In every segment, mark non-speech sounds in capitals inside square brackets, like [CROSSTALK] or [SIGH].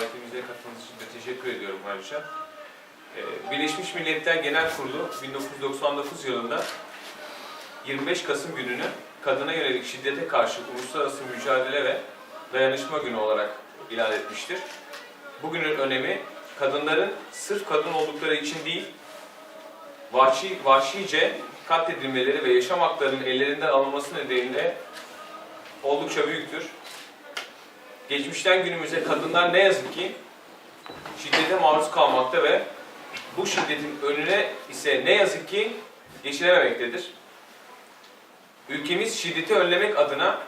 davetimize katıldığınız için de teşekkür ediyorum ayrıca. Ee, Birleşmiş Milletler Genel Kurulu 1999 yılında 25 Kasım gününü kadına yönelik şiddete karşı uluslararası mücadele ve dayanışma günü olarak ilan etmiştir. Bugünün önemi kadınların sırf kadın oldukları için değil, vahşi, vahşice katledilmeleri ve yaşam haklarının ellerinden alınması nedeniyle oldukça büyüktür. Geçmişten günümüze kadınlar ne yazık ki şiddete maruz kalmakta ve bu şiddetin önüne ise ne yazık ki geçilememektedir. Ülkemiz şiddeti önlemek adına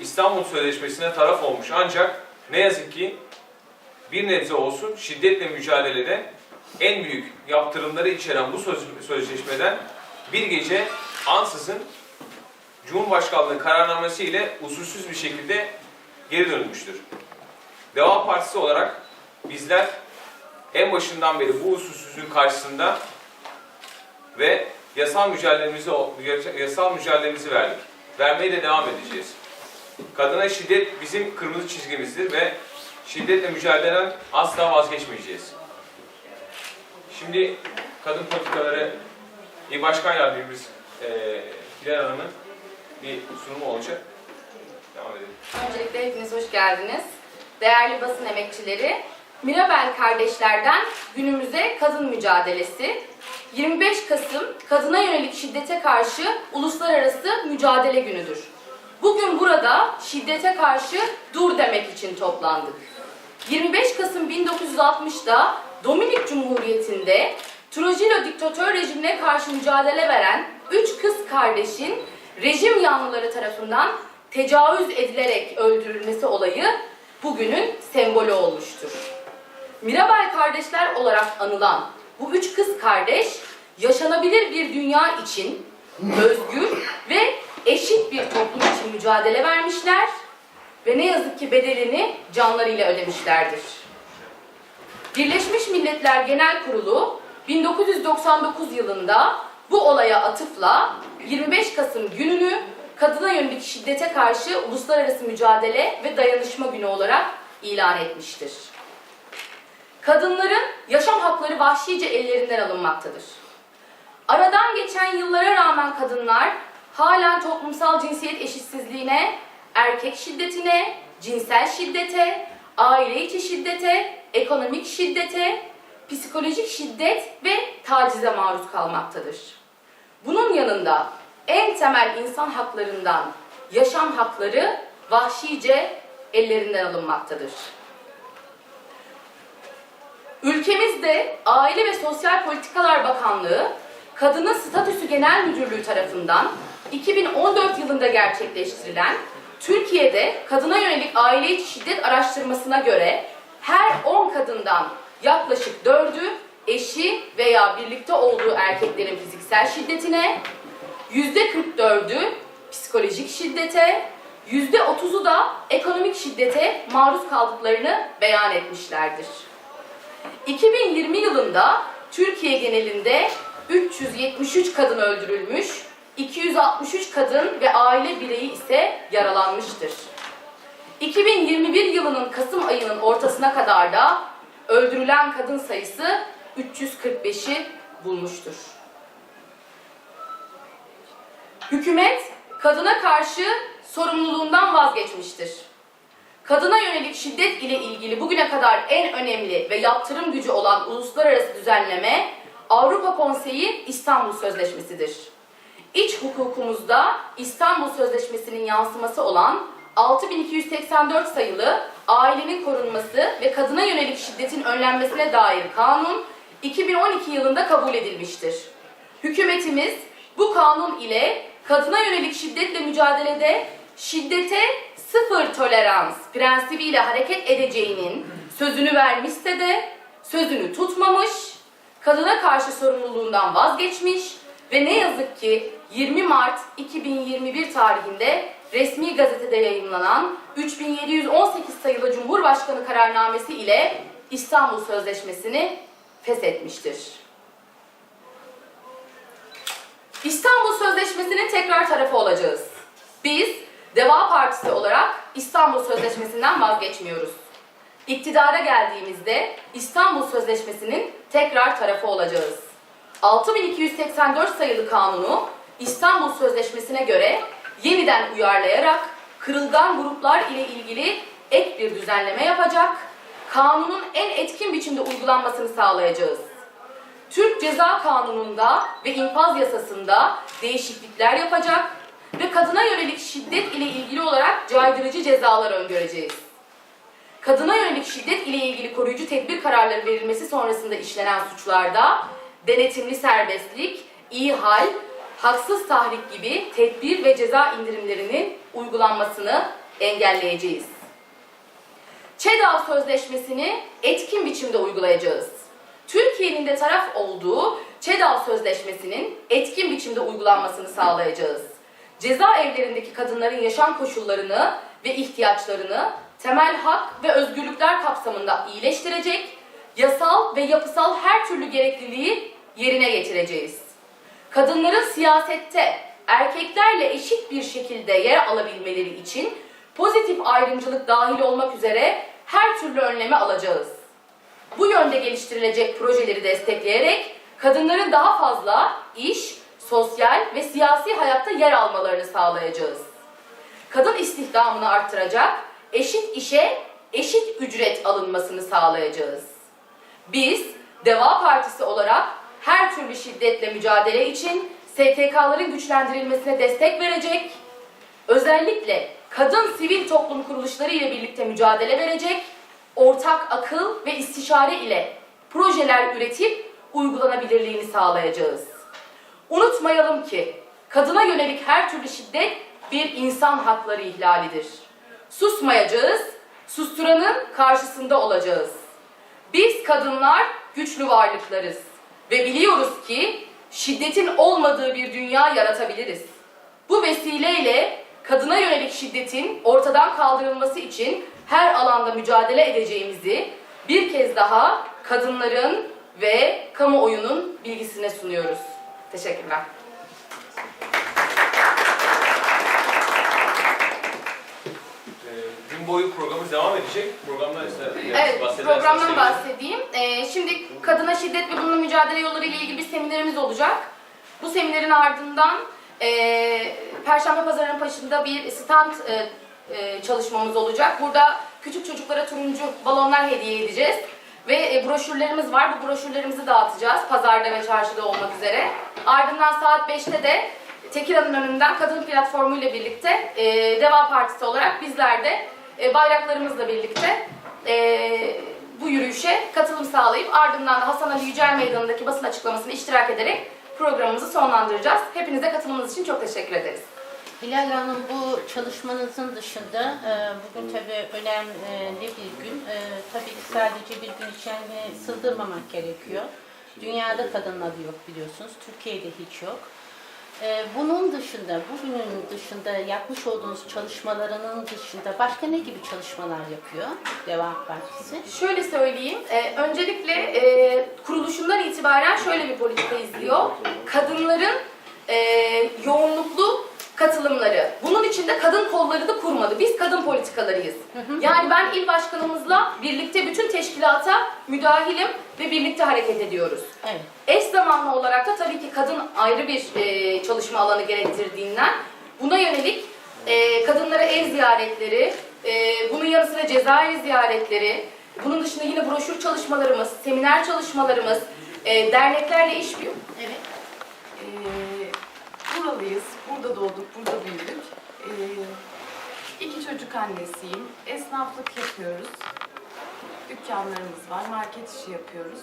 İstanbul Sözleşmesi'ne taraf olmuş ancak ne yazık ki bir nebze olsun şiddetle mücadelede en büyük yaptırımları içeren bu söz- sözleşmeden bir gece ansızın Cumhurbaşkanlığı kararnamesi ile usulsüz bir şekilde geri dönülmüştür. Deva Partisi olarak bizler en başından beri bu usulsüzlüğün karşısında ve yasal mücadelemizi yasal mücadelemizi verdik. Vermeye de devam edeceğiz. Kadına şiddet bizim kırmızı çizgimizdir ve şiddetle mücadeleden asla vazgeçmeyeceğiz. Şimdi kadın politikaları İl Başkan Yardımcımız eee Hilal Hanım'ın bir sunumu olacak. Öncelikle hepiniz hoş geldiniz. Değerli basın emekçileri, Mirabel kardeşlerden günümüze kadın mücadelesi. 25 Kasım kadına yönelik şiddete karşı uluslararası mücadele günüdür. Bugün burada şiddete karşı dur demek için toplandık. 25 Kasım 1960'da Dominik Cumhuriyeti'nde Trujillo diktatör rejimine karşı mücadele veren üç kız kardeşin rejim yanlıları tarafından tecavüz edilerek öldürülmesi olayı bugünün sembolü olmuştur. Mirabel kardeşler olarak anılan bu üç kız kardeş yaşanabilir bir dünya için özgür ve eşit bir toplum için mücadele vermişler ve ne yazık ki bedelini canlarıyla ödemişlerdir. Birleşmiş Milletler Genel Kurulu 1999 yılında bu olaya atıfla 25 Kasım gününü kadına yönelik şiddete karşı uluslararası mücadele ve dayanışma günü olarak ilan etmiştir. Kadınların yaşam hakları vahşice ellerinden alınmaktadır. Aradan geçen yıllara rağmen kadınlar halen toplumsal cinsiyet eşitsizliğine, erkek şiddetine, cinsel şiddete, aile içi şiddete, ekonomik şiddete, psikolojik şiddet ve tacize maruz kalmaktadır. Bunun yanında en temel insan haklarından yaşam hakları vahşice ellerinden alınmaktadır. Ülkemizde Aile ve Sosyal Politikalar Bakanlığı Kadının Statüsü Genel Müdürlüğü tarafından 2014 yılında gerçekleştirilen Türkiye'de kadına yönelik aile içi şiddet araştırmasına göre her 10 kadından yaklaşık 4'ü eşi veya birlikte olduğu erkeklerin fiziksel şiddetine, %44'ü psikolojik şiddete, %30'u da ekonomik şiddete maruz kaldıklarını beyan etmişlerdir. 2020 yılında Türkiye genelinde 373 kadın öldürülmüş, 263 kadın ve aile bireyi ise yaralanmıştır. 2021 yılının Kasım ayının ortasına kadar da öldürülen kadın sayısı 345'i bulmuştur. Hükümet kadına karşı sorumluluğundan vazgeçmiştir. Kadına yönelik şiddet ile ilgili bugüne kadar en önemli ve yaptırım gücü olan uluslararası düzenleme Avrupa Konseyi İstanbul Sözleşmesi'dir. İç hukukumuzda İstanbul Sözleşmesi'nin yansıması olan 6284 sayılı ailenin korunması ve kadına yönelik şiddetin önlenmesine dair kanun 2012 yılında kabul edilmiştir. Hükümetimiz bu kanun ile kadına yönelik şiddetle mücadelede şiddete sıfır tolerans prensibiyle hareket edeceğinin sözünü vermişse de sözünü tutmamış, kadına karşı sorumluluğundan vazgeçmiş ve ne yazık ki 20 Mart 2021 tarihinde resmi gazetede yayınlanan 3718 sayılı Cumhurbaşkanı kararnamesi ile İstanbul Sözleşmesi'ni feshetmiştir. İstanbul Sözleşmesi'nin tekrar tarafı olacağız. Biz Deva Partisi olarak İstanbul Sözleşmesi'nden vazgeçmiyoruz. İktidara geldiğimizde İstanbul Sözleşmesi'nin tekrar tarafı olacağız. 6284 sayılı kanunu İstanbul Sözleşmesi'ne göre yeniden uyarlayarak kırılgan gruplar ile ilgili ek bir düzenleme yapacak, kanunun en etkin biçimde uygulanmasını sağlayacağız. Türk Ceza Kanunu'nda ve infaz yasasında değişiklikler yapacak ve kadına yönelik şiddet ile ilgili olarak caydırıcı cezalar öngöreceğiz. Kadına yönelik şiddet ile ilgili koruyucu tedbir kararları verilmesi sonrasında işlenen suçlarda denetimli serbestlik, iyi hal, haksız tahrik gibi tedbir ve ceza indirimlerinin uygulanmasını engelleyeceğiz. ÇEDAW Sözleşmesi'ni etkin biçimde uygulayacağız. Türkiye'nin de taraf olduğu ÇEDAW Sözleşmesi'nin etkin biçimde uygulanmasını sağlayacağız. Ceza evlerindeki kadınların yaşam koşullarını ve ihtiyaçlarını temel hak ve özgürlükler kapsamında iyileştirecek, yasal ve yapısal her türlü gerekliliği yerine getireceğiz. Kadınların siyasette erkeklerle eşit bir şekilde yer alabilmeleri için pozitif ayrımcılık dahil olmak üzere her türlü önlemi alacağız. Bu yönde geliştirilecek projeleri destekleyerek kadınların daha fazla iş, sosyal ve siyasi hayatta yer almalarını sağlayacağız. Kadın istihdamını arttıracak, eşit işe eşit ücret alınmasını sağlayacağız. Biz Deva Partisi olarak her türlü şiddetle mücadele için STK'ların güçlendirilmesine destek verecek, özellikle kadın sivil toplum kuruluşları ile birlikte mücadele verecek, ortak akıl ve istişare ile projeler üretip uygulanabilirliğini sağlayacağız. Unutmayalım ki kadına yönelik her türlü şiddet bir insan hakları ihlalidir. Susmayacağız, susturanın karşısında olacağız. Biz kadınlar güçlü varlıklarız ve biliyoruz ki şiddetin olmadığı bir dünya yaratabiliriz. Bu vesileyle kadına yönelik şiddetin ortadan kaldırılması için her alanda mücadele edeceğimizi bir kez daha kadınların ve kamuoyunun bilgisine sunuyoruz. Teşekkürler. Ee, gün boyu programımız devam edecek. Programdan ise Evet, programdan bahsedeyim. Ee, şimdi kadına şiddet ve bununla mücadele yolları ile ilgili bir seminerimiz olacak. Bu seminerin ardından e, Perşembe Pazarı'nın başında bir stand e, e, çalışmamız olacak. Burada küçük çocuklara turuncu balonlar hediye edeceğiz. Ve e, broşürlerimiz var. Bu broşürlerimizi dağıtacağız pazarda ve çarşıda olmak üzere. Ardından saat 5'te de Tekirdağ'ın önünden kadın platformu ile birlikte e, Deva Partisi olarak bizler de e, bayraklarımızla birlikte e, bu yürüyüşe katılım sağlayıp ardından da Hasan Ali Yücel Meydanı'ndaki basın açıklamasını iştirak ederek programımızı sonlandıracağız. Hepinize katılımınız için çok teşekkür ederiz. Hilal Hanım bu çalışmanızın dışında e, bugün tabii önemli bir gün. E, Tabii ki sadece bir gün içine sığdırmamak gerekiyor. Dünyada kadın adı yok biliyorsunuz. Türkiye'de hiç yok. E, Bunun dışında, bugünün dışında yapmış olduğunuz çalışmalarının dışında başka ne gibi çalışmalar yapıyor Deva Partisi? Şöyle söyleyeyim, e, öncelikle e, kuruluşundan itibaren şöyle bir politika izliyor. Kadınların e, yoğunluklu katılımları. Bunun için de kadın kolları da kurmadı. Biz kadın politikalarıyız. Yani ben il başkanımızla birlikte bütün teşkilata müdahilim ve birlikte hareket ediyoruz. Evet. Eş zamanlı olarak da tabii ki kadın ayrı bir e, çalışma alanı gerektirdiğinden buna yönelik e, kadınlara ev ziyaretleri, e, bunun yanı sıra cezaevi ziyaretleri, bunun dışında yine broşür çalışmalarımız, seminer çalışmalarımız, e, derneklerle işbirliği. Evet. Ee, buralıyız, burada doğduk, burada büyüdük. Ee, iki çocuk annesiyim, esnaflık yapıyoruz. Dükkanlarımız var, market işi yapıyoruz.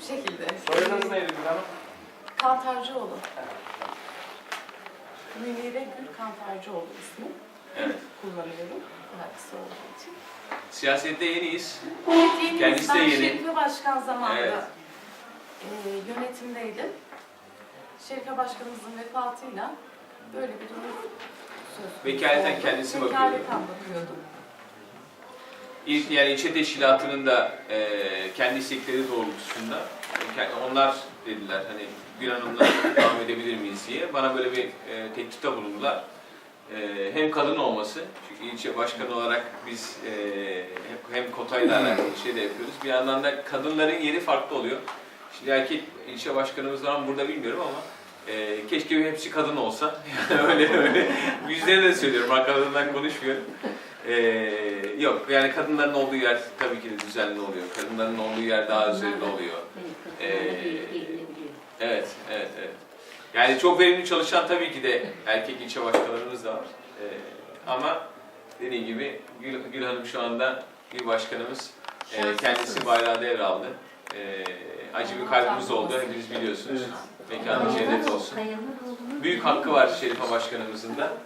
Bu şekilde. Soyadınız neydi Gül Hanım? Kantarcıoğlu. Münire Gül Kantarcıoğlu ismi. Evet. Kullanıyorum. Daha kısa olduğu için. Siyasette yeniyiz. Evet, yeniyiz. Kendisi de yeni. Şerife Başkan zamanında Evet. e, yönetimdeydim. Şerife Başkanımızın vefatıyla böyle bir durum söz Vekaleten kendisi bakıyordu. Vekaleten. İl, yani ilçe teşkilatının da e, kendi istekleri doğrultusunda onlar dediler hani Gül Hanım'la devam edebilir miyiz diye. Bana böyle bir e, teklifte bulundular. e, hem kadın olması, çünkü ilçe başkanı olarak biz e, hem kotayla alakalı şey de yapıyoruz. Bir yandan da kadınların yeri farklı oluyor. Şimdi erkek ilçe başkanımız var mı burada bilmiyorum ama e, keşke hepsi kadın olsa. [LAUGHS] öyle öyle. Yüzlerine de söylüyorum, arkalarından konuşmuyorum. E, yok yani kadınların olduğu yer tabii ki de düzenli oluyor. Kadınların olduğu yer daha düzenli oluyor. Ee, Evet, evet, evet. Yani çok verimli çalışan tabii ki de erkek ilçe başkanlarımız da var. Ee, ama dediğim gibi Gül, Gül Hanım şu anda bir başkanımız. Ee, kendisi bayrağı devraldı. Ee, acı bir kalbimiz oldu, hepiniz biliyorsunuz. Mekanı cennet olsun. Büyük hakkı var Şerife Başkanımızın da.